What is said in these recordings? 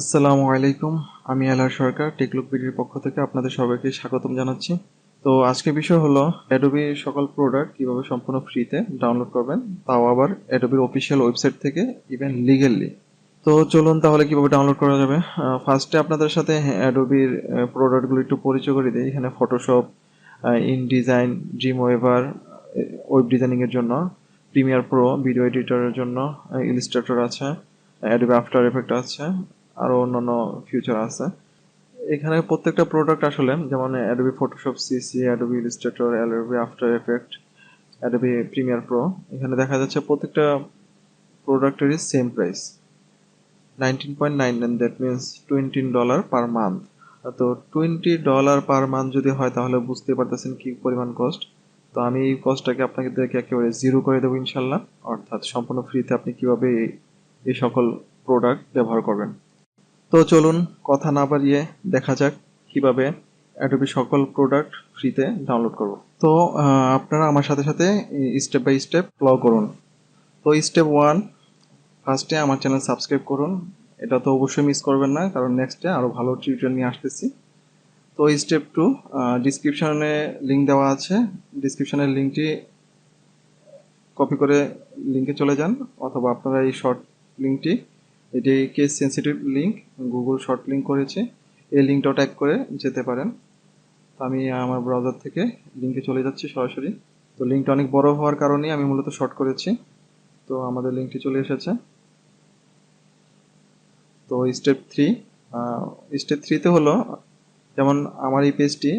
আসসালামু আলাইকুম, আমি আলার সরকার, টেকলুক বিডির পক্ষ থেকে আপনাদের সবাইকে স্বাগতম জানাচ্ছি। তো আজকে বিষয় হলো অ্যাডোবির সকল প্রোডাক্ট কীভাবে সম্পূর্ণ ফ্রিতে ডাউনলোড করবেন, তাও আবার অ্যাডোবির অফিসিয়াল ওয়েবসাইট থেকে ইভেন লিগেলি তো চলুন তাহলে কীভাবে ডাউনলোড করা যাবে? ফার্স্টে আপনাদের সাথে অ্যাডোবির প্রোডাক্টগুলো একটু পরিচয় করে দিই। এখানে Photoshop InDesign Dreamweaver web ডিজাইনিংয়ের জন্য প্রিমিয়ার প্রো ভিডিও এডিটরের জন্য ইলিস্ট্রেটর আছে অ্যাডোবি আফটার এফেক্ট আছে আরও অন্যান্য ফিউচার আছে। এখানে প্রত্যেকটা প্রোডাক্ট আসলে, যেমন Adobe Photoshop CC Adobe Illustrator Adobe After Effect Adobe Premiere Pro এখানে দেখা যাচ্ছে প্রত্যেকটা প্রোডাক্টেরই same price nineteen point nine nine that means twenty dollar per month তো টোয়েন্টি ডলার পার মান্থ যদি হয়, তাহলে বুঝতে পারতেছেন কি পরিমাণ কস্ট তো আমি এই কস্টটাকে আপনাকে দেখে একেবারে জিরো করে দেবো ইনশাল্লাহ। অর্থাৎ সম্পূর্ণ ফ্রিতে আপনি কীভাবে এই- এই সকল প্রোডাক্ট ব্যবহার করবেন। তো চলুন কথা না বাড়িয়ে দেখা যাক কীভাবে অ্যাডোবি সকল প্রোডাক্ট ফ্রিতে ডাউনলোড করব। তো আপনারা আমার সাথে সাথে স্টেপ বাই স্টেপ ফলো করুন। তো স্টেপ ওয়ান ফার্স্টে আমার চ্যানেল সাবস্ক্রাইব করুন। এটা তো অবশ্যই মিস করবেন না, কারণ নেক্সটে আরও ভালো টিউটোরিয়াল নিয়ে আসতেছি। তো স্টেপ টু ডিসক্রিপশনে লিঙ্ক দেওয়া আছে। ডিসক্রিপশনের লিঙ্কটি কপি করে লিঙ্কে চলে যান, অথবা আপনারা এই শর্ট লিঙ্কটি এটি case sensitive link Google short link করেছে। এই লিঙ্কটা ট্যাগ করে যেতে পারেন। তো আমি আমার ব্রাউজার থেকে লিঙ্কে চলে যাচ্ছি সরাসরি। তো লিঙ্কটা অনেক বড় হওয়ার কারণেই আমি মূলত শর্ট করেছি। তো আমাদের লিঙ্কটি চলে এসেছে। তো স্টেপ থ্রি স্টেপ থ্রিতে হলো, যেমন আমার এই পেজটি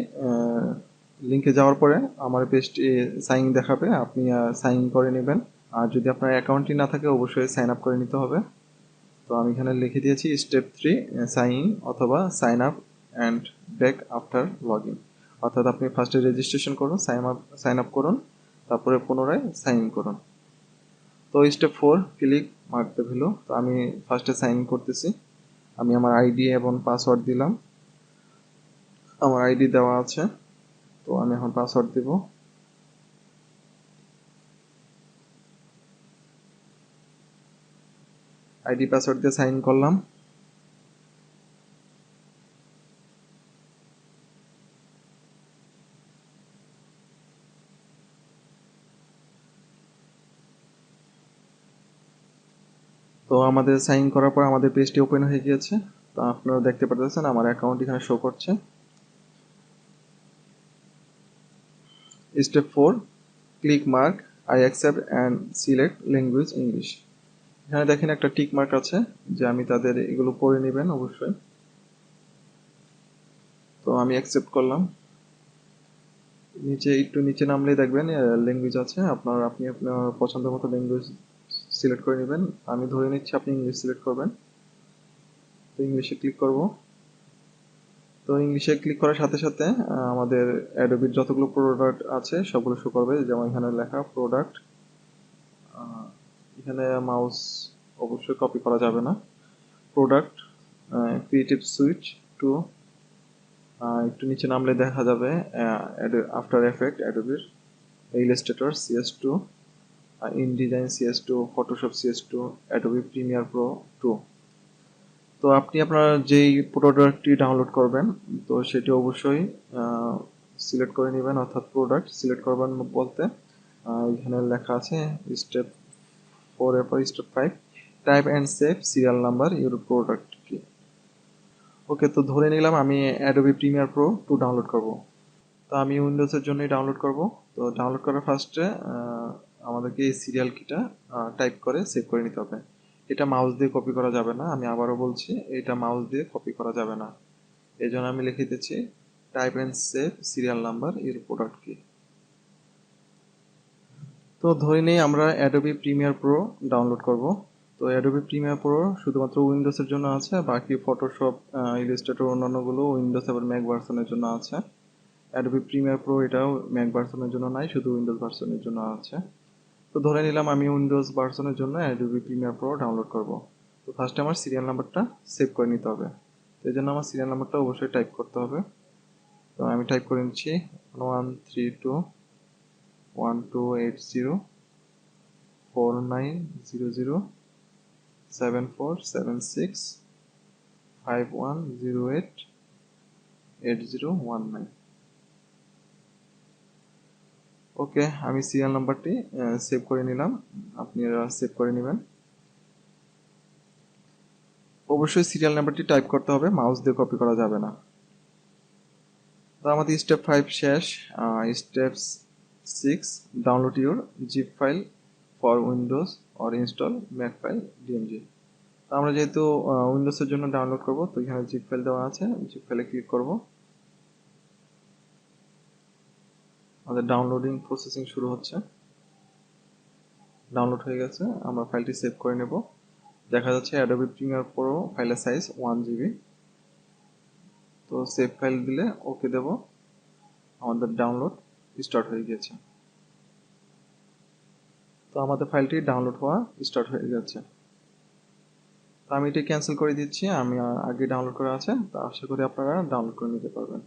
লিঙ্কে যাওয়ার পরে আমার পেজটি সাইন দেখাবে। আপনি সাইন করে নেবেন। আর যদি আপনার অ্যাকাউন্টটি না থাকে, অবশ্যই সাইন আপ করে নিতে হবে। তো আমি এখানে লিখে দিয়েছি স্টেপ থ্রি সাইন ইন অথবা sign up and back after log in অর্থাৎ আপনি ফার্স্টে রেজিস্ট্রেশন করুন সাইন আপ সাইন আপ করুন, তারপরে পুনরায় সাইন ইন করুন। তো step four click mark the value তো আমি ফার্স্টে সাইন ইন করতেছি। আমি আমার আইডি এবং পাসওয়ার্ড দিলাম। আমার আইডি দেওয়া আছে। তো আমি এখন পাসওয়ার্ড দিব। আইডি পাসওয়ার্ড দিয়ে সাইন করলাম। তো আমাদের সাইন করার পর আমাদের পেজটি ওপেন হয়ে গিয়েছে। তো আপনারা দেখতে পাচ্ছেন আমার অ্যাকাউন্ট এখানে শো করছে। Step four click mark I accept and select language English এখানে দেখেন একটা টিক মার্ক আছে যে আমি তাদের এগুলো পড়ে নেবেন অবশ্যই। তো আমি অ্যাকসেপ্ট করলাম। নিচে একটু নিচে নামলেই দেখবেন ল্যাঙ্গুয়েজ আছে। আপনার, আপনি আপনার পছন্দ মতো ল্যাঙ্গুয়েজ সিলেক্ট করে নেবেন। আমি ধরে নিচ্ছি আপনি ইংলিশ সিলেক্ট করবেন। তো ইংলিশে ক্লিক করব। তো ইংলিশে ক্লিক করার সাথে সাথে আমাদের অ্যাডোবির যতগুলো প্রোডাক্ট আছে, সবগুলো শো করবে। যেমন এখানে লেখা প্রোডাক্ট এখানে মাউস অবশ্যই কপি করা যাবে না। প্রোডাক্ট ক্রিয়েটিভ সুইচ টু একটু নিচে নামলে দেখা যাবে after effect অ্যাডোবির Illustrator CS two InDesign CS two Photoshop CS two Adobe Premiere Pro two তো আপনি আপনার যেই প্রোডাক্টটি ডাউনলোড করবেন, তো সেটি অবশ্যই সিলেক্ট করে নেবেন, অর্থাৎ প্রোডাক্ট সিলেক্ট করবেন বলতে এখানে লেখা আছে স্টেপ ফোর এর পর step five type and save serial number your product key okay তো ধরে নিলাম আমি Adobe Premiere Pro two download করব। তো আমি উইন্ডোজের জন্যই ডাউনলোড করব। তো ডাউনলোড করার ফার্স্টে আমাদেরকে এই সিরিয়াল কিটা টাইপ করে সেভ করে নিতে হবে। এটা মাউস দিয়ে কপি করা যাবে না, আমি আবারও বলছি, এটা মাউস দিয়ে কপি করা যাবে না। এই জন্য আমি লিখে দিচ্ছি type and save serial number এর প্রোডাক্ট কি তো ধরে নেই আমরা অ্যাডোবি প্রিমিয়ার প্রো ডাউনলোড করব। তো অ্যাডোবি প্রিমিয়ার প্রো শুধুমাত্র উইন্ডোজের জন্য আছে, বাকি ফটোশপ ইলিস্ট্রেটর অন্যান্যগুলো উইন্ডোজ এবং ম্যাক ভার্সনের জন্য আছে। অ্যাডোবি প্রিমিয়ার প্রো এটাও ম্যাক ভার্সনের জন্য নাই, শুধু উইন্ডোজ ভার্সনের জন্য আছে। তো ধরে নিলাম আমি উইন্ডোজ ভার্সনের জন্য অ্যাডোবি প্রিমিয়ার প্রো ডাউনলোড করব। তো ফার্স্টে আমার সিরিয়াল নাম্বারটা সেভ করে নিতে হবে। তো এই জন্য আমার সিরিয়াল নাম্বারটা অবশ্যই টাইপ করতে হবে। তো আমি টাইপ করে নিচ্ছি one three two one two eight zero four nine zero zero seven four seven six five one zero eight eight zero one nine okay আমি সিরিয়াল নাম্বারটি সেভ করে নিলাম। আপনি সেভ করে নেবেন। অবশ্যই সিরিয়াল নাম্বারটি টাইপ করতে হবে মাউস দিয়ে কপি করা যাবে না। তো আমাদের স্টেপ ফাইভ শেষ steps 6. Download your zip file for Windows or install Macfile DMG আমরা যেহেতু উইন্ডোজের জন্য ডাউনলোড করব, তো এখানে জিপ ফাইল দেওয়া আছে জিপ ফাইলে ক্লিক করব। আমাদের ডাউনলোডিং প্রসেসিং শুরু হচ্ছে। ডাউনলোড হয়ে গেছে, আমরা ফাইলটি সেভ করে নেব। দেখা যাচ্ছে অ্যাডোবি প্রিমিয়ার প্রো ফাইলের সাইজ ওয়ান জিবি তো সেভ ফাইল দিলে ওকে দেব। আমাদের ডাউনলোড স্টার্ট হয়ে গেছে। তো আমাদের ফাইলটি ডাউনলোড হওয়া স্টার্ট হয়ে গেছে। তো আমি এটি ক্যান্সেল করে দিচ্ছি আমি আগে ডাউনলোড করা আছে তো আশা করি আপনারা ডাউনলোড করে নিতে পারবেন।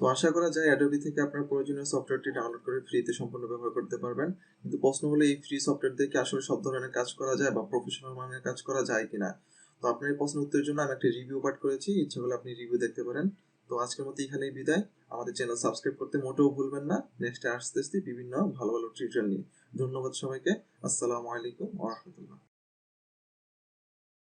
তো আশা করা যায় অ্যাডোবি থেকে আপনার প্রয়োজনীয় সফটওয়্যারটি ডাউনলোড করে ফ্রিতে সম্পূর্ণ ব্যবহার করতে পারবেন। কিন্তু প্রশ্ন হলো এই ফ্রি সফটওয়্যার দিয়ে কি আসলে সব ধরনের কাজ করা যায় বা প্রফেশনাল মানের কাজ করা যায় কিনা? তো আপনার এই প্রশ্ন উত্তরের জন্য আমি একটা রিভিউ পাঠ করেছি ইচ্ছা হলে আপনি রিভিউ দেখতে পারেন। তো আজকের মতো এখানেই বিদায়। আমাদের চ্যানেল সাবস্ক্রাইব করতে মোটেও ভুলবেন না। নেক্সট আসতে আসতে বিভিন্ন ভালো ভালো টিউটোরিয়াল নিয়ে। ধন্যবাদ সবাইকে। আসসালামু আলাইকুম ওয়া রাহমাতুল্লাহ।